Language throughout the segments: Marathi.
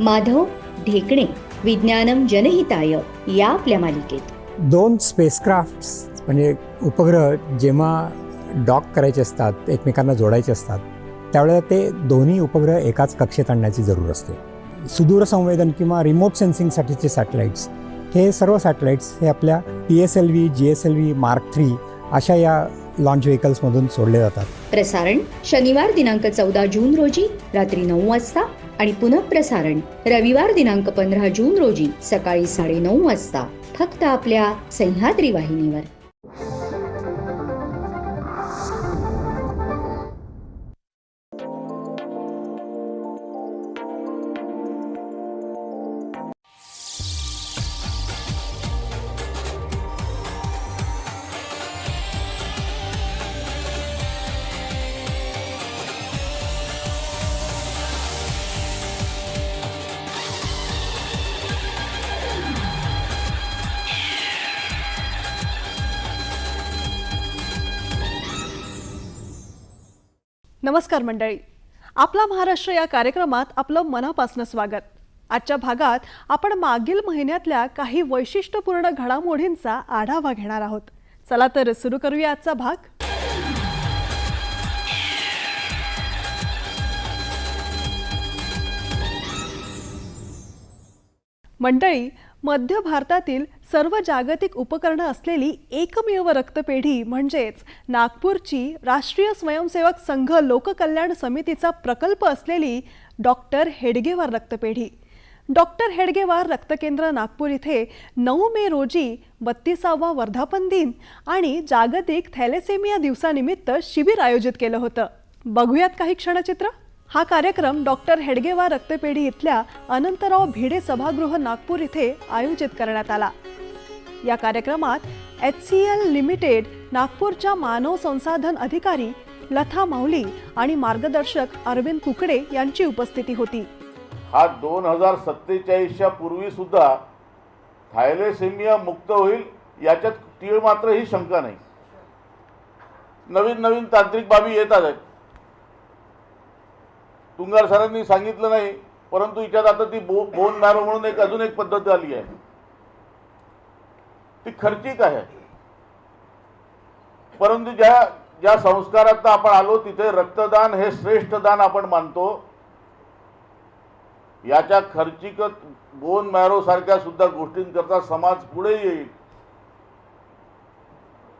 माधव ढेकणे विज्ञानम जनहिताय या आपल्या मालिकेत. दोन स्पेसक्राफ्ट्स म्हणजे उपग्रह जेव्हा डॉक करायचे असतात एकमेकांना जोडायचे असतात त्यावेळेला ते दोन्ही उपग्रह एकाच कक्षेत आणण्याची जरूर असते. सुदूर संवेदन किंवा रिमोट सेन्सिंगसाठीचे सॅटेलाईट्स हे सर्व सॅटेलाईट्स हे आपल्या P S L V G S L V Mark three अशा या लॉन्च व्हेकल्समधून सोडले जातात. प्रसारण शनिवार दिनांक चौदा जून रोजी रात्री नऊ वाजता आणि पुनःप्रसारण रविवार दिनांक पंधरा जून रोजी सकाळी साडेनऊ वाजता फक्त आपल्या सह्याद्री वाहिनीवर. नमस्कार मंडळी. आपला महाराष्ट्र या कार्यक्रमात आपलं मनापासनं स्वागत. आजच्या भागात आपण मागील महिन्यातल्या काही वैशिष्ट्यपूर्ण घडामोडींचा आढावा घेणार आहोत. चला तर सुरू करूया आजचा भाग. मंडळी मध्य भारतातील सर्व जागतिक उपकरणं असलेली एकमेव रक्तपेढी म्हणजेच नागपूरची राष्ट्रीय स्वयंसेवक संघ लोककल्याण समितीचा प्रकल्प असलेली डॉक्टर हेडगेवार रक्तपेढी. डॉक्टर हेडगेवार रक्तकेंद्र नागपूर इथे नऊ मे रोजी बत्तीसावा वर्धापन दिन आणि जागतिक थॅलेसेमिया दिवसानिमित्त शिबिर आयोजित केलं होतं. बघूयात काही क्षणचित्र. हा कार्यक्रम डॉक्टर हेडगेवार रक्तपेढी इथल्या अनंतराव भिडे सभागृह नागपूर इथे आयोजित करण्यात आला. या कार्यक्रमात एच सी एल लिमिटेड नागपूरच्या मानव संसाधन अधिकारी लथा माऊली आणि मार्गदर्शक अरविंद कुकडे यांची उपस्थिती होती. हा दोन हजार सत्तेचाळीसच्या पूर्वी सुद्धा थायलेसेमिया मुक्त होईल याच्यात तीळ मात्र ही शंका नाही. नवीन नवीन तांत्रिक बाबी येतात आहेत. तुंगार सरांनी सांगितलं नाही परंतु हिच्यात आता ती बो बोन मॅरो म्हणून एक अजून एक पद्धत आली आहे. ती खर्चिक आहे. परंतु ज्या ज्या संस्कारात आपण आलो तिथे रक्तदान हे श्रेष्ठ दान आपण मानतो. याच्या खर्चिक बोन मॅरो सारख्या सुद्धा गोष्टींकरता समाज पुढे येईल.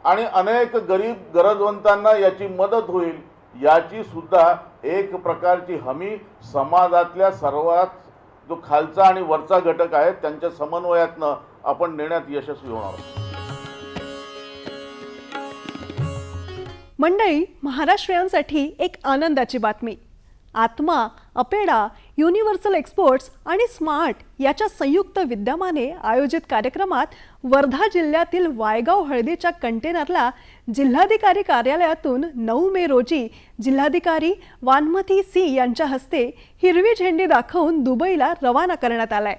आणि अनेक गरीब गरजवंतांना याची मदत होईल याची सुद्धा एक प्रकारची हमी समाजातल्या सर्वात जो खालचा आणि वरचा घटक आहे त्यांच्या समन्वयातनं आपण नेण्यात यशस्वी होणार मंडळी महाराष्ट्रीयांसाठी एक आनंदाची बातमी. आत्मा अपेडा युनिव्हर्सल एक्सपोर्ट्स आणि स्मार्ट याच्या संयुक्त विद्यमाने आयोजित कार्यक्रमात वर्धा जिल्ह्यातील वायगाव हळदीच्या कंटेनरला जिल्हाधिकारी कार्यालयातून नऊ मे रोजी जिल्हाधिकारी वानमथी सी यांच्या हस्ते हिरवी झेंडी दाखवून दुबईला रवाना करण्यात आलाय.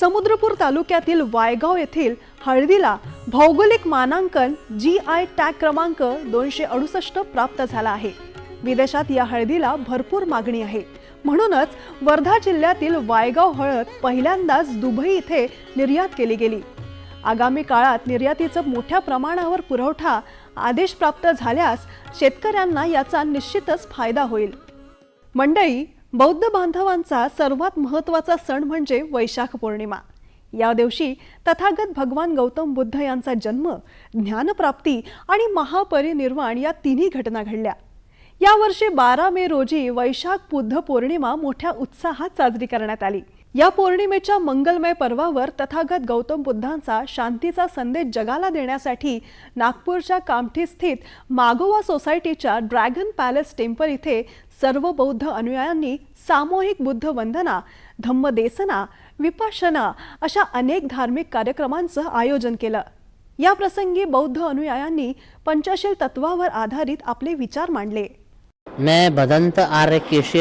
समुद्रपूर तालुक्यातील वायगाव येथील हळदीला भौगोलिक मानांकन जी आय टॅग क्रमांक दोनशे अडुसष्ट प्राप्त झाला आहे. विदेशात या हळदीला भरपूर मागणी आहे. म्हणूनच वर्धा जिल्ह्यातील वायगाव हळद पहिल्यांदाच दुबई इथे निर्यात केली गेली. आगामी काळात निर्यातीचं मोठ्या प्रमाणावर पुरवठा आदेश प्राप्त झाल्यास शेतकऱ्यांना याचा निश्चितच फायदा होईल. मंडळी बौद्ध बांधवांचा सर्वात महत्त्वाचा सण म्हणजे वैशाख पौर्णिमा. या दिवशी तथागत भगवान गौतम बुद्ध यांचा जन्म ज्ञानप्राप्ती आणि महापरिनिर्वाण या तिन्ही घटना घडल्या. यावर्षी बारा मे रोजी वैशाख बुद्ध पौर्णिमा मोठ्या उत्साहात साजरी करण्यात आली. या पौर्णिमेच्या मंगलमय पर्वावर तथागत गौतम बुद्धांचा शांतीचा संदेश जगाला देण्यासाठी नागपूरच्या कामठी स्थित मागोवा सोसायटीच्या ड्रॅगन पॅलेस टेम्पल इथे सर्व बौद्ध अनुयायांनी सामूहिक बुद्ध वंदना धम्मदेसना विपाशना अशा अनेक धार्मिक कार्यक्रमांचं आयोजन केलं. या प्रसंगी बौद्ध अनुयायांनी पंचशील तत्वावर आधारित आपले विचार मांडले. मैं भदंत आर्य केशी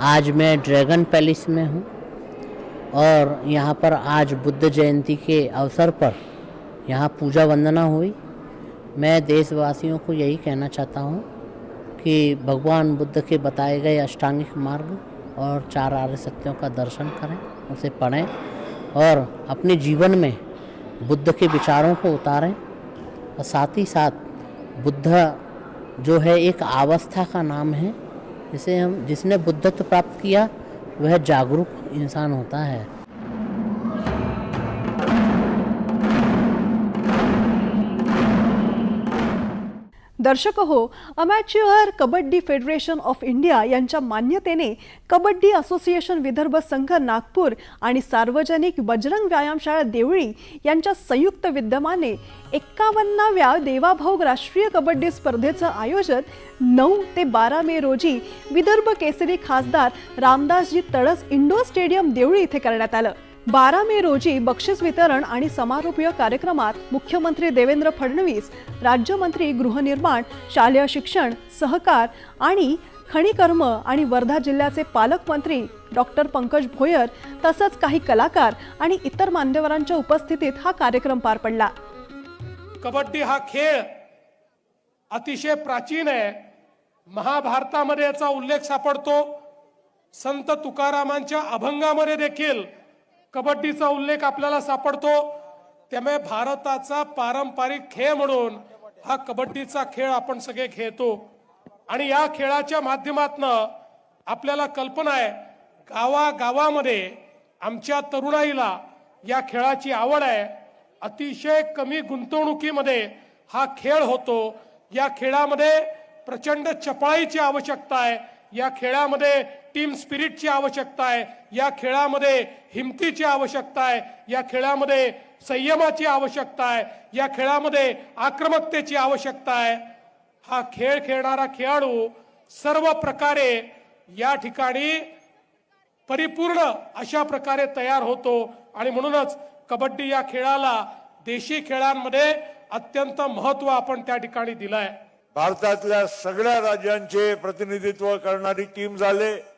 आज मैं ड्रैगन पैलेस में हूँ और यहाँ पर आज बुद्ध जयंती के अवसर पर यहाँ पूजा वंदना हुई। मैं देशवासियों को यही कहना चाहता हूँ कि भगवान बुद्ध के बताए गए अष्टांगिक मार्ग और चार आर्य सत्यों का दर्शन करें, उसे पढ़ें और अपने जीवन में बुद्ध के विचारों को उतारें और साथ ही साथ बुद्ध जो है एक अवस्था का नाम है जिसे हम जिसने बुद्धत्व प्राप्त किया वह जागरूक इंसान होता है। दर्शक हो amateur kabaddi federation of India यांच्या मान्यतेने कबड्डी असोसिएशन विदर्भ संघ नागपूर आणि सार्वजनिक बजरंग व्यायामशाळा देवळी यांच्या संयुक्त विद्यमाने एक्कावन्नाव्या देवाभाऊ राष्ट्रीय कबड्डी स्पर्धेचं आयोजन नऊ ते बारा मे रोजी विदर्भ केसरी खासदार रामदासजी तळस इंडोर स्टेडियम देवळी इथे करण्यात आलं. बारा मे रोजी बक्षीस वितरण आणि समारोपीय कार्यक्रमात मुख्यमंत्री देवेंद्र फडणवीस राज्यमंत्री गृहनिर्माण शालेय शिक्षण सहकार आणि खणीकर्म आणि वर्धा जिल्ह्याचे पालकमंत्री डॉक्टर पंकज भोयर तसंच काही कलाकार आणि इतर मान्यवरांच्या उपस्थितीत हा कार्यक्रम पार पडला. कबड्डी हा खेळ अतिशय प्राचीन आहे. महाभारतामध्ये याचा उल्लेख सापडतो. संत तुकारामांच्या अभंगामध्ये देखील कबड्डीचा उल्लेख आपल्याला सापडतो. त्यामुळे भारताचा पारंपरिक खेळ म्हणून हा कबड्डीचा खेळ आपण सगळे खेळतो. आणि या खेळाच्या माध्यमातनं आपल्याला कल्पना आहे गावागावामध्ये आमच्या तरुणाईला या खेळाची आवड आहे. अतिशय कमी गुंतवणुकीमध्ये हा खेळ होतो. या खेळामध्ये प्रचंड चपळाईची आवश्यकता आहे. या खेळामध्ये टीम स्पिरिटची आवश्यकता आहे. या खेळामध्ये हिमतीची आवश्यकता आहे. या खेळामध्ये संयमाची आवश्यकता आहे. या खेळामध्ये आक्रमकतेची आवश्यकता आहे. हा खेळ खेळणारा खेळाडू सर्व प्रकारे या ठिकाणी परिपूर्ण अशा प्रकारे तयार होतो आणि म्हणूनच कबड्डी या खेळाला देशी खेळांमध्ये अत्यंत महत्त्व आपण त्या ठिकाणी दिलंय. भारतातल्या सगळ्या राज्यांचे प्रतिनिधित्व करणारी टीम झाले.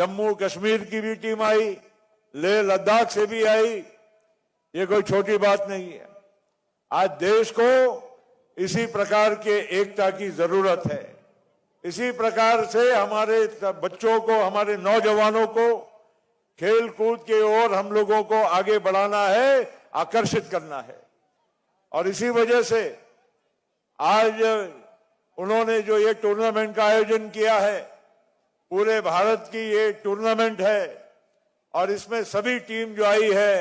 जम्मू कश्मीर की भी टीम आई, लेह लद्दाख से भी आई। ये कोई छोटी बात नहीं है। आज देश को इसी प्रकार के एकता की ज़रूरत है। इसी प्रकार से हमारे बच्चों को, हमारे नौजवानों को खेल कूद के ओर हम लोगों को आगे बढ़ाना है, आकर्षित करना है। और इसी वजह से आज उन्होंने जो ये टूर्नामेंट का आयोजन किया है पूरे भारत की ये टूर्नामेंट है और इसमें सभी टीम जो आई है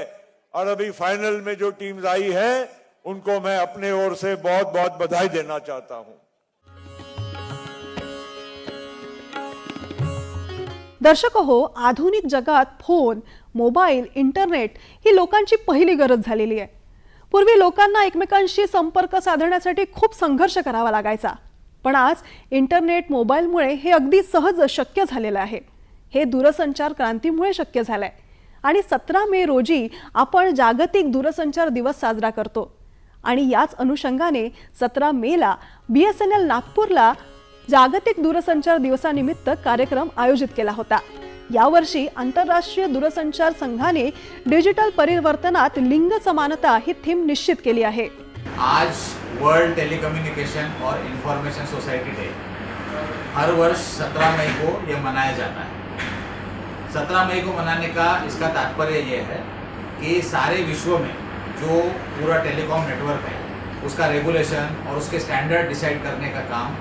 और अभी फाइनल में जो टीम्स आई है उनको मैं अपने ओर से बहुत बहुत बधाई देना चाहता हूं। दर्शक हो आधुनिक जगात फोन मोबाईल इंटरनेट ही लोकांची पहिली गरज झालेली आहे. पूर्वी लोकांना एकमेकांशी संपर्क साधण्यासाठी खूप संघर्ष करावा लागायचा. पण आज इंटरनेट मोबाईलमुळे हे अगदी सहज शक्य झालेलं आहे. हे दूरसंचार क्रांतीमुळे शक्य झालंय. आणि सतरा मे रोजी आपण जागतिक दूरसंचार दिवस साजरा करतो. आणि याच अनुषंगाने सतरा मेला बी एस एन एल नागपूरला जागतिक दूरसंचार दिवसानिमित्त कार्यक्रम आयोजित केला होता. यावर्षी आंतरराष्ट्रीय दूरसंचार संघाने डिजिटल परिवर्तनात लिंग समानता ही थीम निश्चित केली आहे. आज वर्ल्ड टेलीकम्युनिकेशन और इंफॉर्मेशन सोसाइटी डे हर वर्ष 17 मई को यह मनाया जाता है। 17 मई को मनाने का इसका तात्पर्य यह है कि सारे विश्व में जो पूरा टेलीकॉम नेटवर्क है, उसका रेगुलेशन और उसके स्टैंडर्ड डिसाइड करने का काम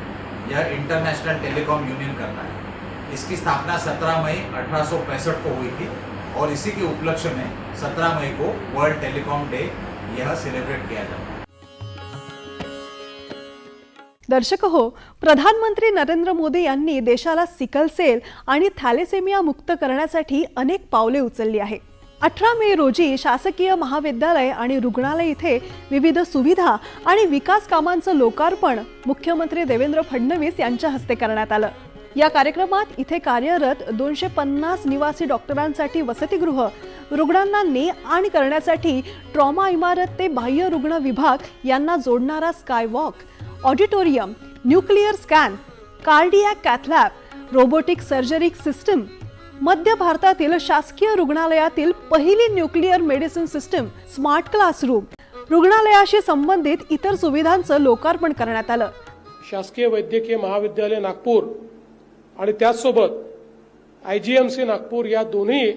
यह इंटरनेशनल टेलीकॉम यूनियन करता है। इसकी स्थापना 17 मई अठारह सौ पैंसठ को हुई थी और इसी के उपलक्ष्य में 17 मई को वर्ल्ड टेलीकॉम डे यह सेलिब्रेट किया जाता है। दर्शक हो प्रधानमंत्री नरेंद्र मोदी यांनी देशाला सिकलसेल आणि थॅलेसेमिया मुक्त करण्यासाठी अनेक पावले उचलली आहे अठरा मे रोजी शासकीय महाविद्यालय आणि रुग्णालय इथे विविध सुविधा आणि विकास कामांचं लोकार्पण मुख्यमंत्री देवेंद्र फडणवीस यांच्या हस्ते करण्यात आलं. या कार्यक्रमात इथे कार्यरत दोनशे पन्नास निवासी डॉक्टरांसाठी वसतिगृह रुग्णांना ने आण करण्यासाठी ट्रॉमा इमारत ते बाह्य रुग्ण विभाग यांना जोडणारा skywalk auditorium nuclear scan cardiac cath lab robotic surgery system मध्य भारतातील शासकीय रुग्णालयातील पहिली nuclear medicine system smart classroom रुग्णालयाशी संबंधित इतर सुविधांचं लोकार्पण करण्यात आलं. शासकीय वैद्यकीय महाविद्यालय नागपूर आणि त्याचसोबत I G M C Nagpur या दोन्ही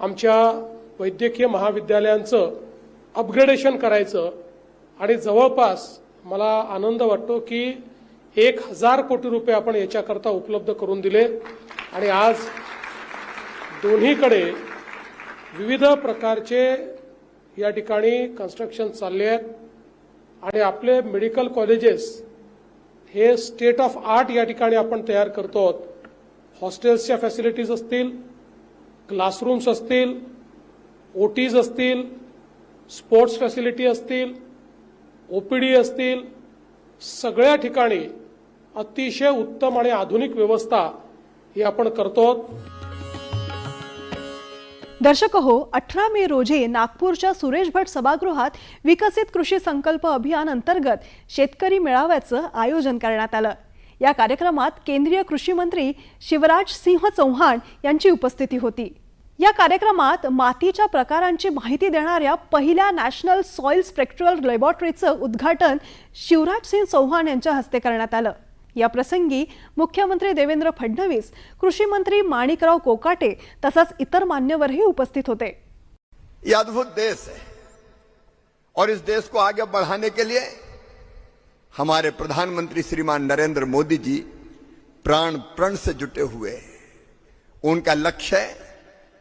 आमच्या वैद्यकीय महाविद्यालयांचं अपग्रेडेशन करायचं आणि जवळपास मला आनंद वाटतो की एक हजार कोटी रुपये आपण याच्याकरता उपलब्ध करून दिले. आणि आज दोन्हीकडे विविध प्रकारचे या ठिकाणी कन्स्ट्रक्शन चालले आहेत. आणि आपले मेडिकल कॉलेजेस हे स्टेट ऑफ आर्ट या ठिकाणी आपण तयार करतो आहोत. हॉस्टेल्सच्या फॅसिलिटीज असतील क्लासरूम्स असतील ओ टीज असतील स्पोर्ट्स फॅसिलिटी असतील ओ पी डी असतील सगळ्या ठिकाणी अतिशय उत्तम आणि आधुनिक व्यवस्था ही आपण करतो दर्शक हो अठरा मे रोजी नागपूरच्या सुरेश भट सभागृहात विकसित कृषी संकल्प अभियान अंतर्गत शेतकरी मेळाव्याचं आयोजन करण्यात आलं. या कार्यक्रमात केंद्रीय कृषी मंत्री शिवराज सिंह चौहान यांची उपस्थिती होती. या कार्यक्रमात मातीच्या प्रकारांची माहिती देणाऱ्या पहिल्या नॅशनल सॉइल स्पेक्ट्रल लॅबॉरेटरीचं उद्घाटन शिवराज सिंग चौहान यांच्या हस्ते करण्यात आलं. या प्रसंगी मुख्यमंत्री देवेंद्र फडणवीस कृषी मंत्री माणिकराव कोकाटे तसंच इतर मान्यवरही उपस्थित होते. ये अद्भुत देश है और इस देश को आगे बढ़ाने के लिए हमारे प्रधानमंत्री श्रीमान नरेंद्र मोदी जी प्राण प्रण से जुटे हुए हैं। उनका लक्ष्य है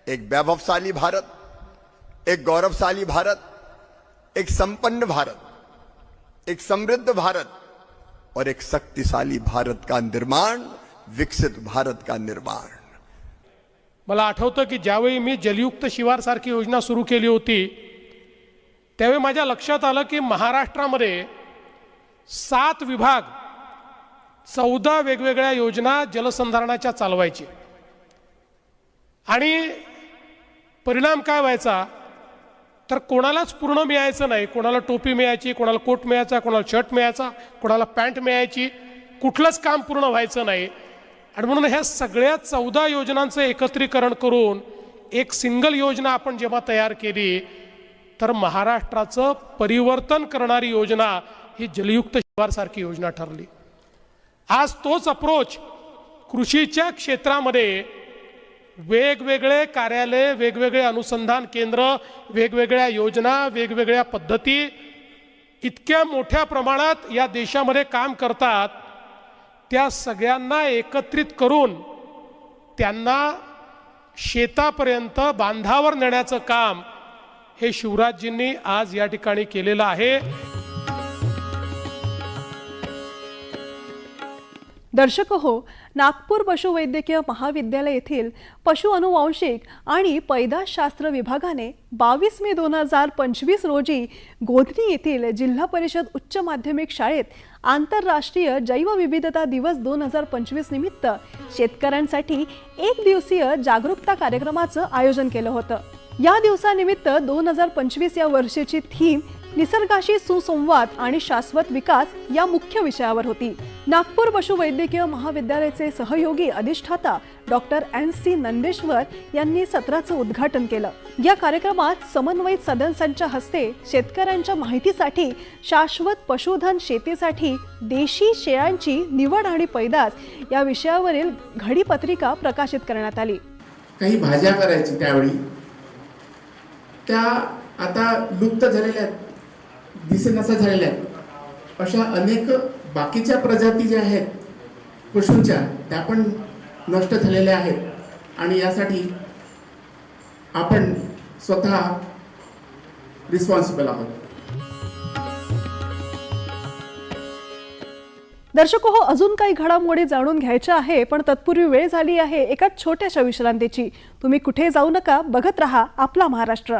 एक वैभवशाली भारत एक गौरवशाली भारत एक संपन्न भारत एक समृद्ध भारत और एक शक्तिशाली भारत का निर्माण विकसित भारत का निर्माण। मला आठवतं की ज्यावेळी मी जलयुक्त शिवार सारखी योजना सुरू केली होती त्यावेळी माझ्या लक्षात आलं की महाराष्ट्रामध्ये सात विभाग चौदा वेगवेगळ्या योजना जलसंधारणाच्या चालवायची. आणि परिणाम काय व्हायचा? तर कोणालाच पूर्ण मिळायचं नाही. कोणाला टोपी मिळायची कोणाला कोट मिळायचा कोणाला शर्ट मिळायचा कोणाला पॅन्ट मिळायची कुठलंच काम पूर्ण व्हायचं नाही. आणि म्हणून ह्या सगळ्या चौदा योजनांचं एकत्रीकरण करून एक सिंगल योजना आपण जेव्हा तयार केली तर महाराष्ट्राचं परिवर्तन करणारी योजना ही जलयुक्त शिवारसारखी योजना ठरली. आज तोच अप्रोच कृषीच्या क्षेत्रामध्ये वेगवेगळे कार्यालय वेगवेगळे अनुसंधान केंद्र वेगवेगळ्या योजना वेगवेगळ्या पद्धती इतक्या मोठ्या प्रमाणात या देशामध्ये काम करतात त्या सगळ्यांना एकत्रित करून त्यांना शेतापर्यंत बांधावर नेण्याचं काम हे शिवराजजींनी आज या ठिकाणी केलेलं आहे. दर्शक हो नागपूर पशुवैद्यकीय महाविद्यालय येथील पशु अनुवांशिक आणि पैदासशास्त्र विभागाने बावीस मे दोन हजार पंचवीस रोजी गोधनी येथील जिल्हा परिषद उच्च माध्यमिक शाळेत आंतरराष्ट्रीय जैवविविधता दिवस दोन हजार पंचवीस निमित्त शेतकऱ्यांसाठी एक दिवसीय जागरूकता कार्यक्रमाचं आयोजन केलं होतं. या दिवसानिमित्त दोन हजार पंचवीस या वर्षीची थीम निसर्गाशी सुसंवाद आणि शाश्वत विकास या मुख्य विषयावर होती. नागपूर पशुवैद्यकीय महाविद्यालयाचे सहयोगी अधिष्ठाता डॉक्टर एन सी नंदेश्वर यांनी सत्राचं उद्घाटन केलं. या कार्यक्रमात समन्वयित सदस्यांच्या हस्ते शेतकऱ्यांच्या माहितीसाठी शाश्वत पशुधन शेतीसाठी देशी शेळ्यांची निवड आणि पैदास या विषयावरील घडीपत्रिका प्रकाशित करण्यात आली. काही भाज्या करायची त्यावेळी. त्या आता लुप्त झालेल्या आहेत. दिसेनासा झालेल्या आहेत. अशा अनेक बाकीच्या प्रजाती ज्या आहेत पशूंच्या त्या पण नष्ट झालेल्या आहेत. आणि यासाठी आपण स्वतः रिस्पॉन्सिबल आहोत. दर्शक हो अजून काही घडामोडी जाणून घ्यायच्या आहे पण तत्पूर्वी वेळ झाली आहे एका छोट्याशा विश्रांतीची. तुम्ही कुठे जाऊ नका बघत रहा आपला महाराष्ट्र.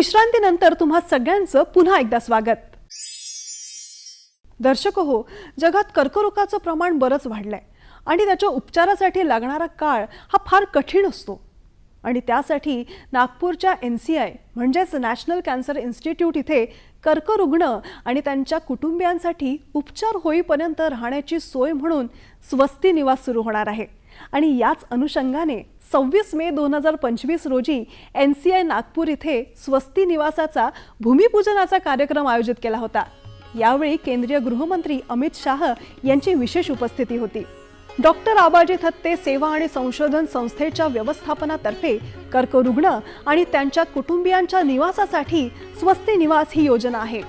विश्रांतीनंतर तुम्हा सगळ्यांचं पुन्हा एकदा स्वागत. दर्शक हो जगात कर्करोगाचं प्रमाण बरंच वाढलंय आणि त्याच्या उपचारासाठी लागणारा काळ हा फार कठीण असतो. आणि त्यासाठी नागपूरच्या एन सी आय म्हणजेच नॅशनल कॅन्सर इन्स्टिट्यूट इथे कर्करुग्ण आणि त्यांच्या कुटुंबियांसाठी उपचार होईपर्यंत राहण्याची सोय म्हणून स्वस्ती निवास सुरू होणार आहे. आणि याच अनुषंगाने सव्वीस मे दोन हजार पंचवीस रोजी एन सी आय नागपूर इथे स्वस्ती निवासाचा भूमिपूजनाचा कार्यक्रम आयोजित केला होता. यावेळी केंद्रीय गृहमंत्री अमित शाह यांची विशेष उपस्थिती होती. डॉक्टर आबाजी थत्ते सेवा आणि संशोधन संस्थेच्या व्यवस्थापनातर्फे कर्करुग्ण आणि त्यांच्या कुटुंबियांच्या निवासासाठी स्वस्ती निवास ही योजना आहे.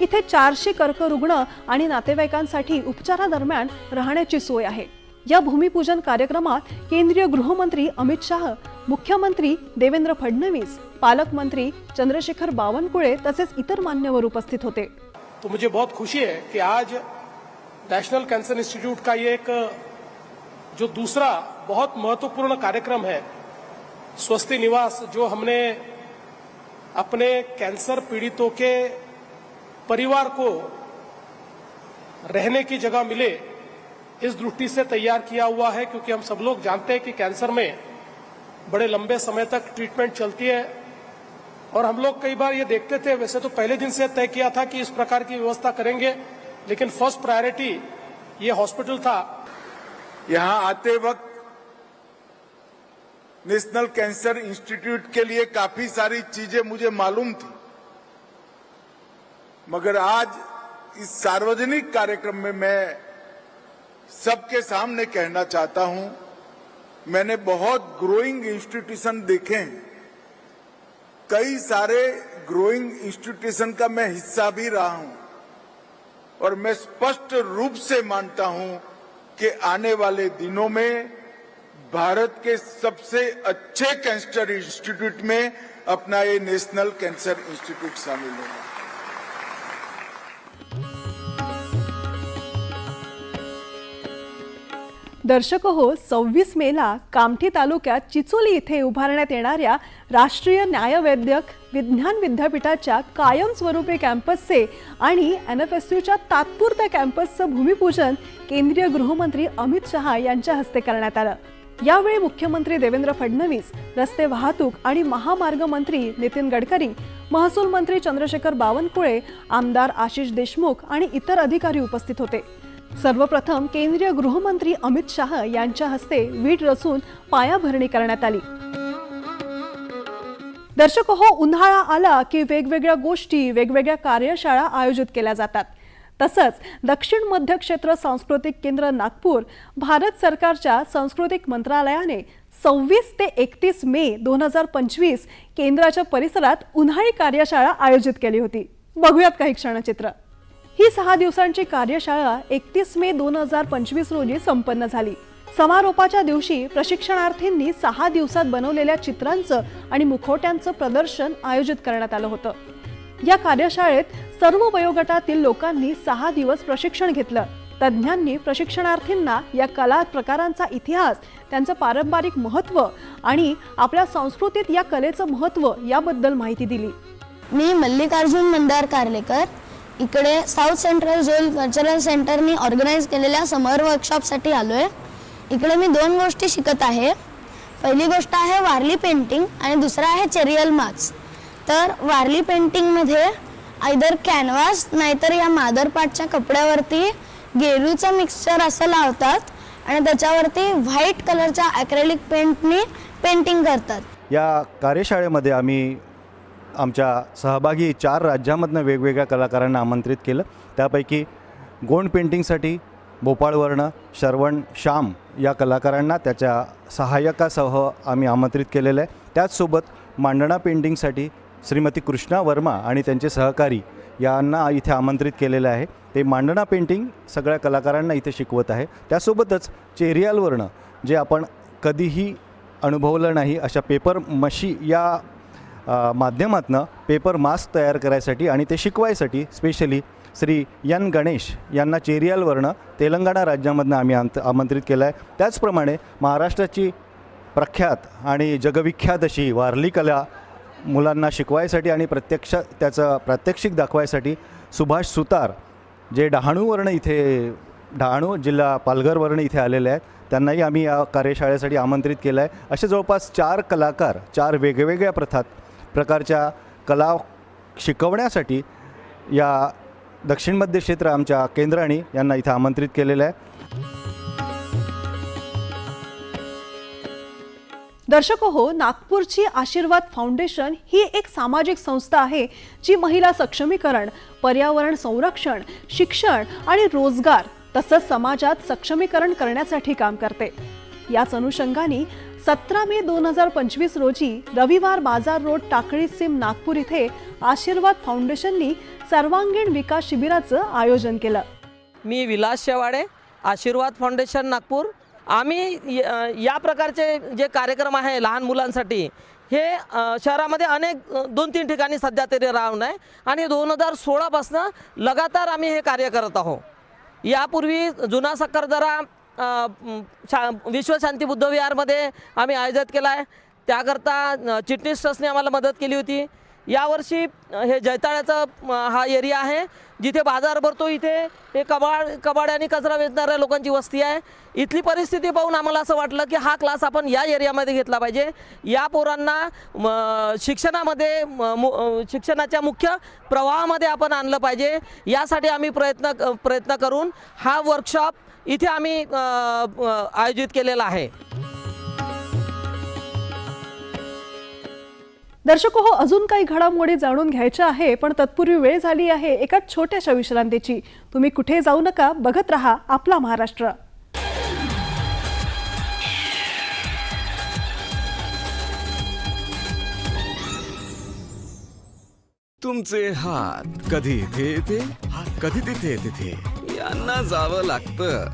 इथे चारशे कर्करुग्ण आणि नातेवाईकांसाठी उपचारादरम्यान राहण्याची सोय आहे. या भूमिपूजन कार्यक्रमात केंद्रीय गृहमंत्री अमित शाह, मुख्यमंत्री देवेंद्र फडणवीस, पालकमंत्री चंद्रशेखर बावनकुळे तसेच इतर मान्यवर उपस्थित होते. तो मुझे बहुत खुशी है कि आज नेशनल कैंसर इंस्टीट्यूट का ये एक, जो दूसरा बहुत महत्वपूर्ण कार्यक्रम है स्वस्थी निवास, जो हमने अपने कैंसर पीड़ितों के परिवार को रहने की जगह मिले इस दृष्टि से तैयार किया हुआ है क्योंकि हम सब लोग जानते हैं कि कैंसर में बड़े लंबे समय तक ट्रीटमेंट चलती है। और हम लोग कई बार ये देखते थे, वैसे तो पहले दिन से तय किया था कि इस प्रकार की व्यवस्था करेंगे, लेकिन फ़र्स्ट प्रायोरिटी ये हॉस्पिटल था। यहाँ आते वक्त नेशनल कैंसर इंस्टीट्यूट के लिए काफ़ी सारी चीज़ें मुझे मालूम थी। मगर आज इस सार्वजनिक कार्यक्रम में मैं सबके सामने कहना चाहता हूँ, मैंने बहुत ग्रोइंग इंस्टीट्यूशन देखे हैं। कई सारे ग्रोइंग इंस्टीट्यूशन का मैं हिस्सा भी रहा हूँ। और मैं स्पष्ट रूप से मानता हूँ कि आने वाले दिनों में भारत के सबसे अच्छे कैंसर इंस्टीट्यूट में अपना ये नेशनल कैंसर इंस्टीट्यूट शामिल होगा। दर्शक हो सव्वीस मेला कामठी तालुक्यात चिचोली इथे उभारण्यात येणाऱ्या राष्ट्रीय न्यायवैद्यक विज्ञान विद्यापीठाच्या कायमस्वरूपी कॅम्पसचे आणि एन एफ एस यूच्या तात्पुरत्या कॅम्पसचं भूमिपूजन केंद्रीय गृहमंत्री अमित शहा यांच्या हस्ते करण्यात आलं. यावेळी मुख्यमंत्री देवेंद्र फडणवीस रस्ते वाहतूक आणि महामार्ग मंत्री नितीन गडकरी महसूल मंत्री चंद्रशेखर बावनकुळे आमदार आशिष देशमुख आणि इतर अधिकारी उपस्थित होते. सर्वप्रथम केंद्रीय गृहमंत्री अमित शाह यांच्या हस्ते वीट रचून पायाभरणी करण्यात आली. दर्शक हो उन्हाळा आला की वेगवेगळ्या गोष्टी वेगवेगळ्या कार्यशाळा आयोजित केल्या जातात. तसंच दक्षिण मध्य क्षेत्र सांस्कृतिक केंद्र नागपूर भारत सरकारच्या सांस्कृतिक मंत्रालयाने सव्वीस ते एकतीस मे दोन हजार पंचवीस केंद्राच्या परिसरात उन्हाळी कार्यशाळा आयोजित केली होती. बघूयात काही क्षणचित्र. ही सहा दिवसांची कार्यशाळा एकतीस मे दोन हजार पंचवीस रोजी संपन्न झाली. समारोपाच्या दिवशी प्रशिक्षणार्थींनी सहा दिवसात बनवलेल्या चित्रांचं आणि मुखवट्यांचं प्रदर्शन आयोजित करण्यात आलं होतं. या कार्यशाळेत सर्व वयोगटातील लोकांनी सहा दिवस प्रशिक्षण घेतलं. तज्ज्ञांनी प्रशिक्षणार्थींना या कला प्रकारांचा इतिहास त्यांचं पारंपरिक महत्त्व आणि आपल्या संस्कृतीत या कलेचं महत्त्व याबद्दल माहिती दिली. मी मल्लिकार्जुन मंदार कार्लेकर इकडे साऊथ सेंट्रल झोल कल्चरल सेंटरनी ऑर्गनाईज केलेल्या समर वर्कशॉपसाठी आलो आहे इकडे मी दोन गोष्टी शिकत आहे. पहिली गोष्ट आहे वारली पेंटिंग आणि दुसरा आहे चेरियल मार्क्स तर वारली पेंटिंगमध्ये आयदर कॅनव्हास नाहीतर या मादरपाटच्या कपड्यावरती गेरूचं मिक्सचर असं लावतात आणि त्याच्यावरती व्हाईट कलरच्या ॲक्रेलिक पेंटनी पेंटिंग करतात. या कार्यशाळेमध्ये आम्ही आमच्या सहभागी चार राज्यामधनं वेगवेगळ्या कलाकारांना आमंत्रित केलं. त्यापैकी गोंड पेंटिंगसाठी भोपाळवर्ण श्रवण श्याम या कलाकारांना त्याच्या सहाय्यकासह आम्ही आमंत्रित केलेलं आहे. त्याचसोबत मांडणा पेंटिंगसाठी श्रीमती कृष्णा वर्मा आणि त्यांचे सहकारी यांना इथे आमंत्रित केलेलं आहे. ते मांडणा पेंटिंग सगळ्या कलाकारांना इथे शिकवत आहे. त्यासोबतच चेरियालवर्ण जे आपण कधीही अनुभवलं नाही अशा पेपर मशी या माध्यमातनं पेपर मास्क तयार करायसाठी आणि ते शिकवायसाठी स्पेशली श्री यन गणेश यांना चेरियालवरनं तेलंगणा राज्यामधनं आम्ही आंत आमंत्रित केलं आहे त्याचप्रमाणे महाराष्ट्राची प्रख्यात आणि जगविख्यात अशी वारली कला मुलांना शिकवायसाठी आणि प्रत्यक्ष त्याचं प्रात्यक्षिक दाखवायसाठी सुभाष सुतार जे डहाणूवरनं इथे डहाणू जिल्हा पालघरवरनं इथे आलेले आहेत त्यांनाही आम्ही या कार्यशाळेसाठी आमंत्रित केलं आहे असे जवळपास चार कलाकार चार वेगवेगळ्या प्रथात प्रकारच्या कला शिकवण्यासाठी या दक्षिण मध्य क्षेत्र आमच्या केंद्राने यांना इथं आमंत्रित केलेलं आहे. दर्शक हो नागपूरची आशीर्वाद फाउंडेशन ही एक सामाजिक संस्था आहे जी महिला सक्षमीकरण पर्यावरण संरक्षण शिक्षण आणि रोजगार तसंच समाजात सक्षमीकरण करण्यासाठी काम करते. याच अनुषंगाने सतरा मे दोन हजार पंचवीस रोजी रविवार बाजार रोड टाकळी सिम नागपूर इथे आशीर्वाद फाउंडेशननी सर्वांगीण विकास शिबिराचं आयोजन केलं. मी विलास शेवाडे आशीर्वाद फाउंडेशन नागपूर. आम्ही य- या प्रकारचे जे कार्यक्रम आहे लहान मुलांसाठी हे शहरामध्ये अनेक दोन तीन ठिकाणी सध्या तरी राहून आहे आणि दोन हजार सोळापासनं लगातार आम्ही हे कार्य करत आहोत. यापूर्वी जुना सक्करदरा शा विश्वशांती बुद्धविहारमध्ये आम्ही आयोजित केला आहे. त्याकरता चिटणीस ट्रस्टने आम्हाला मदत केली होती. यावर्षी हे जैताळ्याचा हा एरिया आहे. जिथे बाजार भरतो इथे हे कबाड कबाड आणि कचरा वेचणाऱ्या लोकांची वस्ती आहे. इथली परिस्थिती पाहून आम्हाला असं वाटलं की हा क्लास आपण या एरियामध्ये घेतला पाहिजे. या पोरांना म, शिक्षणामध्ये म, मु- शिक्षणाच्या मुख्य प्रवाहामध्ये आपण आणलं पाहिजे. यासाठी आम्ही प्रयत्न प्रयत्न करून हा वर्कशॉप इथे आम्ही आयोजित केलेला आहे. दर्शक हो अजून काही घडामोडी जाणून घ्यायच्या आहे पण तत्पूर्वी वेळ झाली आहे एका छोट्याशा विश्रांतीची. तुम्ही कुठे जाऊ नका बघत रहा आपला महाराष्ट्र. तुमचे हात कधी इथे येते? कधी तिथे तिथे यांना जावं लागतं.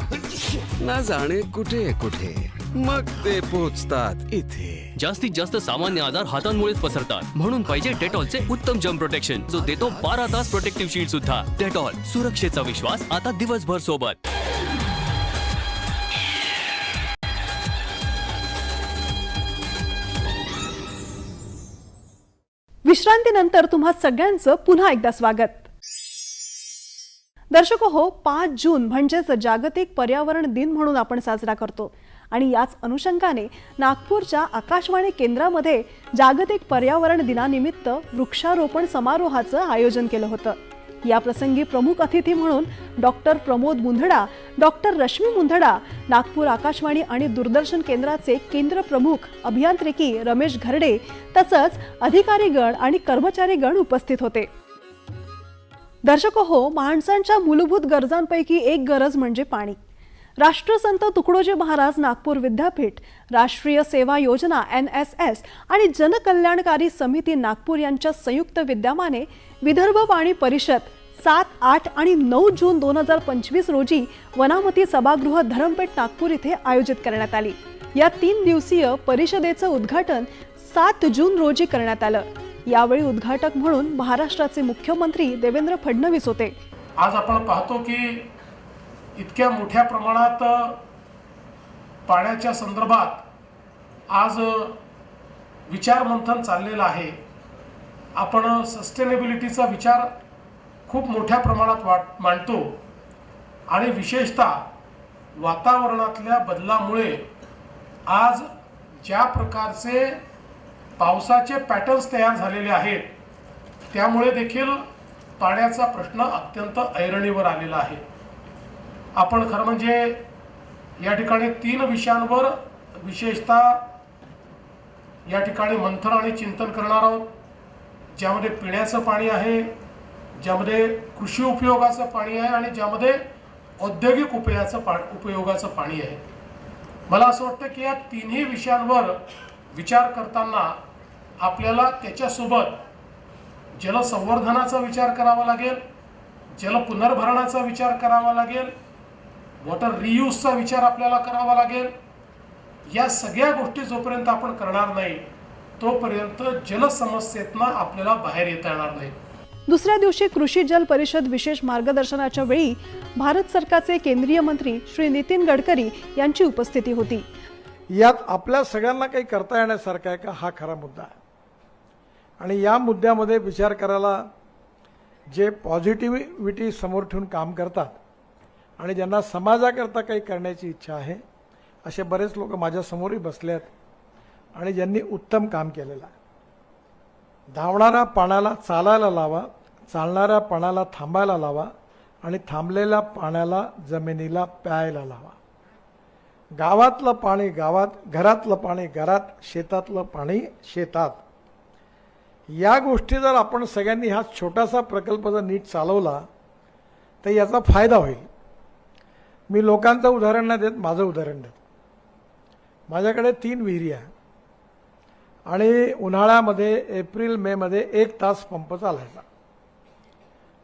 ना जाणे कुठे कुठे. मग ते पोचतात इथे. जास्तीत जास्त सामान्य आजार हातांमुळेच पसरतात. म्हणून पाहिजे डेटॉलचे उत्तम जम प्रोटेक्शन जो देतो बारा तास प्रोटेक्टिव्ह शील्ड सुद्धा. डेटॉल सुरक्षेचा विश्वास आता दिवसभर सोबत. विश्रांतीनंतर तुम्हा सगळ्यांचं पुन्हा एकदा स्वागत. दर्शक हो पाच जून म्हणजेच जागतिक पर्यावरण दिन म्हणून आपण साजरा करतो. आणि याच अनुषंगाने नागपूरच्या आकाशवाणी केंद्रामध्ये जागतिक पर्यावरण दिनानिमित्त वृक्षारोपण समारोहाचं आयोजन केलं होतं. या प्रसंगी प्रमुख अतिथी म्हणून डॉक्टर प्रमोद मुंधडा डॉक्टर रश्मी मुंधडा नागपूर आकाशवाणी आणि दूरदर्शन केंद्राचे केंद्र प्रमुख अभियांत्रिकी रमेश घरडे तसंच अधिकारीगण आणि कर्मचारीगण उपस्थित होते. दर्शक हो माणसांच्या मूलभूत गरजांपैकी एक गरज म्हणजे पाणी. राष्ट्रसंत तुकडोजी महाराज नागपूर विद्यापीठ राष्ट्रीय सेवा योजना एन एस एस आणि जनकल्याणकारी समिती नागपूर यांच्या संयुक्त विद्यमाने विदर्भ पाणी परिषद सात आठ आणि नऊ जून दोन हजार पंचवीस रोजी वनामती सभागृह धरमपेठ नागपूर इथे आयोजित करण्यात आली. या तीन दिवसीय परिषदेचं उद्घाटन सात जून रोजी करण्यात आलं. यावेळी उद्घाटक म्हणून महाराष्ट्राचे मुख्यमंत्री देवेंद्र फडणवीस होते. आज आपण पाहतो की इतक्या मोठ्या प्रमाणात पाण्याच्या संदर्भात आज विचार मंथन चाललेलं आहे. आपण सस्टेनेबिलिटीचा विचार खूप मोठ्या प्रमाणात वाट मांडतो. आणि विशेषतः वातावरणातल्या बदलामुळे आज ज्या प्रकारचे पावसाचे पॅटर्न्स तयार झालेले आहेत. त्यामुळे देखील पाण्याचा प्रश्न अत्यंत ऐरणीवर आलेला आहे. आपण खरं म्हणजे या ठिकाणी तीन विषयांवर विशेषतः या ठिकाणी मंथन आणि चिंतन करणार आहोत. ज्यामध्ये पिण्याचं पाणी आहे ज्यामध्ये कृषी उपयोगाचं पाणी आहे आणि ज्यामध्ये औद्योगिक उपयाचं पा उपयोगाचं पाणी आहे. मला असं वाटतं की या तिन्ही विषयांवर विचार करताना आपल्याला त्याच्यासोबत जलसंवर्धनाचा विचार करावा लागेल जल पुनर्भरणाचा विचार करावा लागेल वॉटर रियूजचा विचार आपल्याला करावा लागेल. या सगळ्या गोष्टी जोपर्यंत आपण करणार नाही तोपर्यंत जलसमस्येतनं आपल्याला बाहेर येता येणार नाही. दुसऱ्या दिवशी कृषी जल परिषद विशेष मार्गदर्शनाच्या वेळी भारत सरकारचे केंद्रीय मंत्री श्री नितीन गडकरी यांची उपस्थिती होती. यात आपल्या सगळ्यांना काही करता येण्यासारखं आहे का? हा खरा मुद्दा आहे. आणि या मुद्द्यामध्ये विचार करायला जे पॉझिटिव्हिटी समोर ठेवून काम करतात आणि ज्यांना समाजाकरता काही करण्याची इच्छा आहे असे बरेच लोक माझ्यासमोरही बसले आहेत आणि ज्यांनी उत्तम काम केलेलं आहे. धावणाऱ्या पाण्याला चालायला लावा चालणाऱ्या पाण्याला थांबायला लावा आणि थांबलेल्या पाण्याला जमिनीला प्यायला लावा. गावातलं पाणी गावात घरातलं पाणी घरात शेतातलं पाणी शेतात. या गोष्टी जर आपण सगळ्यांनी हा छोटासा प्रकल्प जर नीट चालवला तर याचा फायदा होईल. मी लोकांचं उदाहरण नाही देत माझं उदाहरण देत. माझ्याकडे तीन विहिरी आहे. आणि उन्हाळ्यामध्ये एप्रिल मेमध्ये एक तास पंप चालायचा.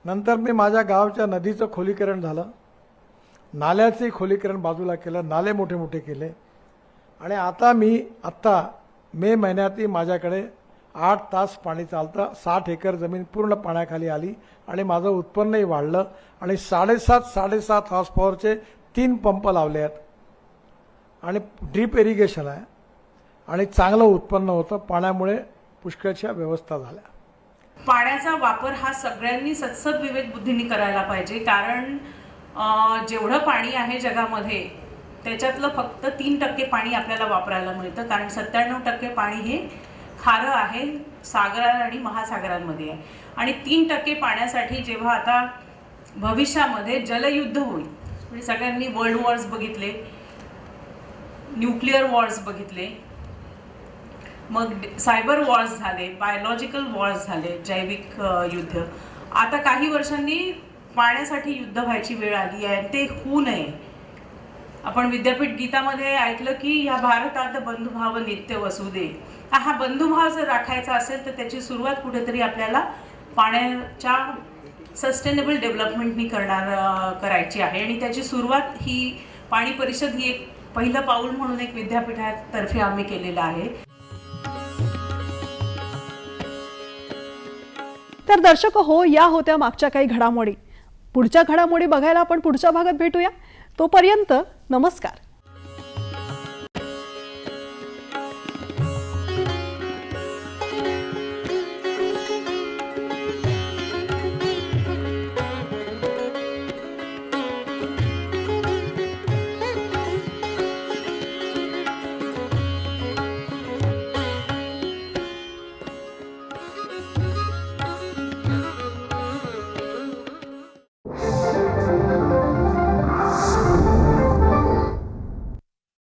नंतर मी माझ्या गावच्या नदीचं खोलीकरण झालं. नाल्याचे खोलीकरण बाजूला केलं नाले मोठे मोठे केले. आणि आता मी आत्ता मे महिन्यातही माझ्याकडे आठ तास पाणी चालतं. साठ एकर जमीन पूर्ण पाण्याखाली आली आणि माझं उत्पन्नही वाढलं आणि साडेसात साडेसात हॉर्स पॉवरचे तीन पंप लावले आहेत. आणि ड्रीप इरिगेशन आहे. आणि चांगलं उत्पन्न होतं. पाण्यामुळे पुष्कळशा व्यवस्था झाल्या. पाण्याचा वापर हा सगळ्यांनी सत्सद विवेक बुद्धीने करायला पाहिजे. कारण जेवढं पाणी आहे जगामध्ये त्याच्यातलं फक्त तीन टक्के पाणी आपल्याला वापरायला मिळतं. कारण सत्त्याण्णव टक्के पाणी हे खारं आहे सागरा आणि महासागरांमध्ये आहे. आणि तीन टक्के पाण्यासाठी जेव्हा आता भविष्यामध्ये जलयुद्ध होईल म्हणजे सगळ्यांनी वर्ल्ड वॉर्स बघितले न्यूक्लिअर वॉर्स बघितले मग सायबर वॉर्स झाले बायोलॉजिकल वॉर्स झाले जैविक युद्ध. आता काही वर्षांनी पाण्यासाठी युद्ध व्हायची वेळ आली आहे आणि ते होऊ नये. आपण विद्यापीठ गीतामध्ये ऐकलं की या भारतात बंधुभाव नित्य वसुदे हा बंधुभाव जर राखायचा असेल तर त्याची सुरुवात कुठेतरी आपल्याला पाण्याच्या सस्टेनेबल डेव्हलपमेंटनी करणार करायची आहे. आणि त्याची सुरुवात ही पाणी परिषद ही एक पहिलं पाऊल म्हणून एक विद्यापीठातर्फे आम्ही केलेलं आहे. तर दर्शक हो या होत्या मागच्या काही घडामोडी. पुढच्या घडामोडी बघायला आपण पुढच्या भागात भेटूया. तोपर्यंत नमस्कार.